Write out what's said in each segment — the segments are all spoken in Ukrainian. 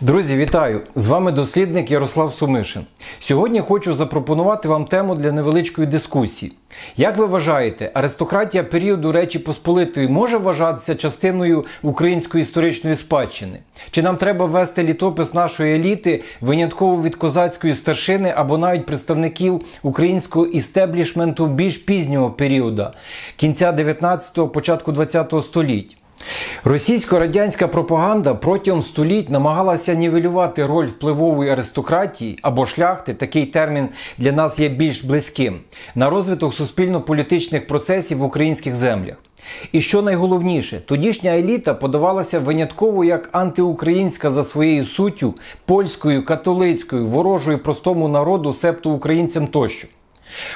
Друзі, вітаю! З вами дослідник Ярослав Сумишин. Сьогодні хочу запропонувати вам тему для невеличкої дискусії. Як ви вважаєте, аристократія періоду Речі Посполитої може вважатися частиною української історичної спадщини? Чи нам треба ввести літопис нашої еліти винятково від козацької старшини або навіть представників українського істеблішменту більш пізнього періоду кінця 19-го, початку 20-го століть? Російсько-радянська пропаганда протягом століть намагалася нівелювати роль впливової аристократії або шляхти, такий термін для нас є більш близьким, на розвиток суспільно-політичних процесів в українських землях. І що найголовніше, тодішня еліта подавалася винятково як антиукраїнська за своєю суттю, польською, католицькою, ворожою простому народу, септу українцям тощо.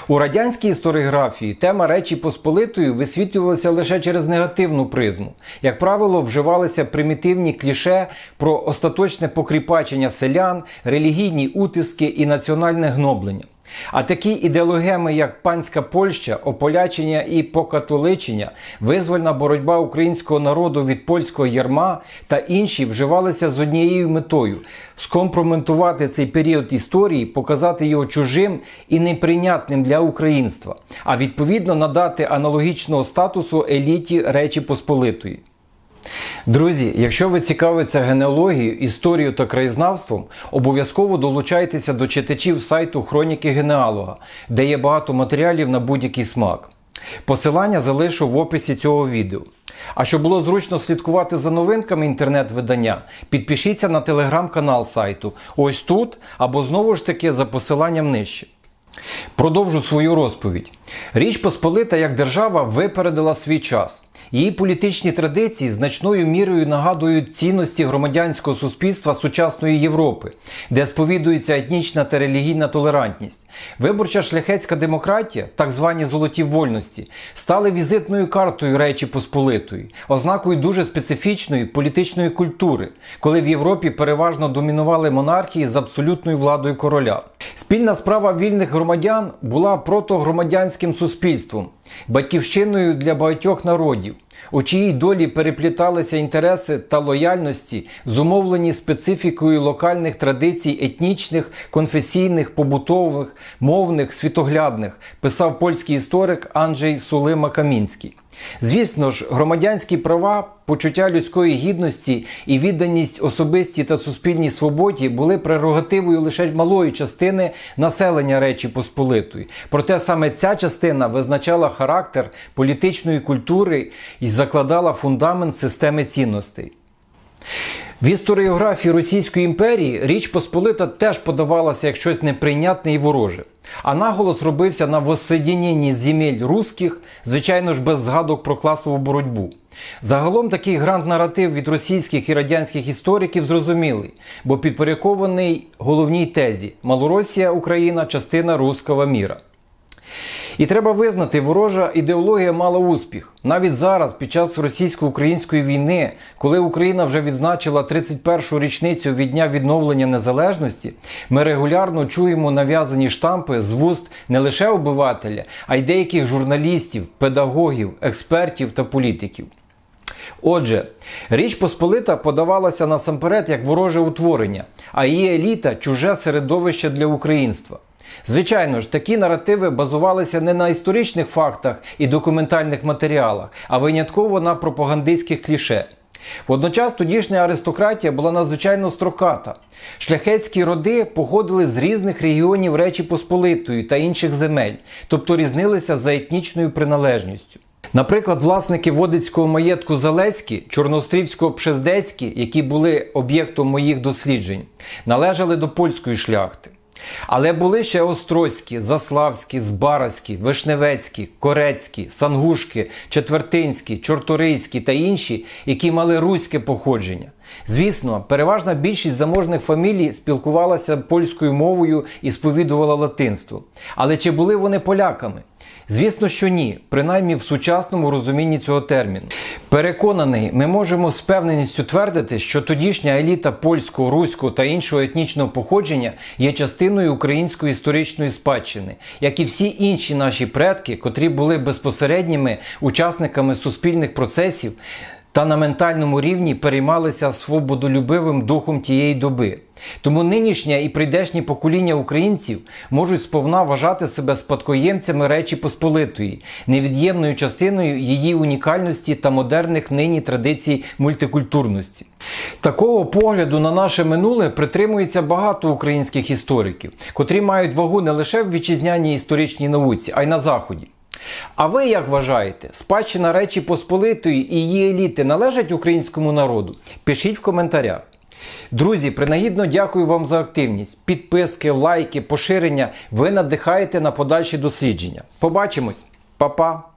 У радянській історіографії тема Речі Посполитої висвітлювалася лише через негативну призму. Як правило, вживалися примітивні кліше про остаточне покріпачення селян, релігійні утиски і національне гноблення. А такі ідеологеми, як панська Польща, ополячення і покатоличення, визвольна боротьба українського народу від польського ярма та інші вживалися з однією метою скомпроментувати цей період історії, показати його чужим і неприйнятним для українства, а відповідно надати аналогічного статусу еліті Речі Посполитої. Друзі, якщо ви цікавитеся генеалогією, історією та краєзнавством, обов'язково долучайтеся до читачів сайту Хроніки Генеалога, де є багато матеріалів на будь-який смак. Посилання залишу в описі цього відео. А щоб було зручно слідкувати за новинками інтернет-видання, підпишіться на телеграм-канал сайту ось тут або знову ж таки за посиланням нижче. Продовжу свою розповідь. Річ Посполита як держава випередила свій час. Її політичні традиції значною мірою нагадують цінності громадянського суспільства сучасної Європи, де сповідується етнічна та релігійна толерантність. Виборча шляхетська демократія, так звані золоті вольності, стали візитною картою Речі Посполитої, ознакою дуже специфічної політичної культури, коли в Європі переважно домінували монархії з абсолютною владою короля. Спільна справа вільних громадян була протогромадянським суспільством, батьківщиною для багатьох народів, у чиїй долі перепліталися інтереси та лояльності, зумовлені специфікою локальних традицій етнічних, конфесійних, побутових, мовних, світоглядних, писав польський історик Анджей Сулима Камінський. Звісно ж, громадянські права, почуття людської гідності і відданість особистій та суспільній свободі були прерогативою лише малої частини населення Речі Посполитої. Проте саме ця частина визначала характер політичної культури і закладала фундамент системи цінностей. В історіографії Російської імперії Річ Посполита теж подавалася як щось неприйнятне і вороже. А наголос робився на воссоєдненні земель русських, звичайно ж, без згадок про класову боротьбу. Загалом такий гранд-наратив від російських і радянських істориків зрозумілий, бо підпорядкований головній тезі Малоросія Україна частина руського міра. І треба визнати, ворожа ідеологія мала успіх. Навіть зараз, під час російсько-української війни, коли Україна вже відзначила 31-шу річницю від дня відновлення незалежності, ми регулярно чуємо нав'язані штампи з вуст не лише обивателя, а й деяких журналістів, педагогів, експертів та політиків. Отже, Річ Посполита подавалася насамперед як вороже утворення, а її еліта чуже середовище для українства. Звичайно ж, такі наративи базувалися не на історичних фактах і документальних матеріалах, а винятково на пропагандистських кліше. Водночас тодішня аристократія була надзвичайно строката. Шляхетські роди походили з різних регіонів Речі Посполитої та інших земель, тобто різнилися за етнічною приналежністю. Наприклад, власники Водицького маєтку Залецькі, Чорнострівського Пшездецькі, які були об'єктом моїх досліджень, належали до польської шляхти. Але були ще Острозькі, Заславські, Збаразькі, Вишневецькі, Корецькі, Сангушки, Четвертинські, Чорторийські та інші, які мали руське походження. Звісно, переважна більшість заможних фамілій спілкувалася польською мовою і сповідувала латинство. Але чи були вони поляками? Звісно, що ні, принаймні в сучасному розумінні цього терміну. Переконаний, ми можемо з певненістю твердити, що тодішня еліта польського, руського та іншого етнічного походження є частиною української історичної спадщини, як і всі інші наші предки, котрі були безпосередніми учасниками суспільних процесів. Та на ментальному рівні переймалися свободолюбивим духом тієї доби. Тому нинішнє і прийдешні покоління українців можуть сповна вважати себе спадкоємцями Речі Посполитої, невід'ємною частиною її унікальності та модерних нині традицій мультикультурності. Такого погляду на наше минуле притримується багато українських істориків, котрі мають вагу не лише в вітчизняній історичній науці, а й на заході. А ви як вважаєте, спадщина Речі Посполитої і її еліти належать українському народу? Пишіть в коментарях. Друзі, принагідно дякую вам за активність. Підписки, лайки, поширення. Ви надихаєте на подальші дослідження. Побачимось, Па-па!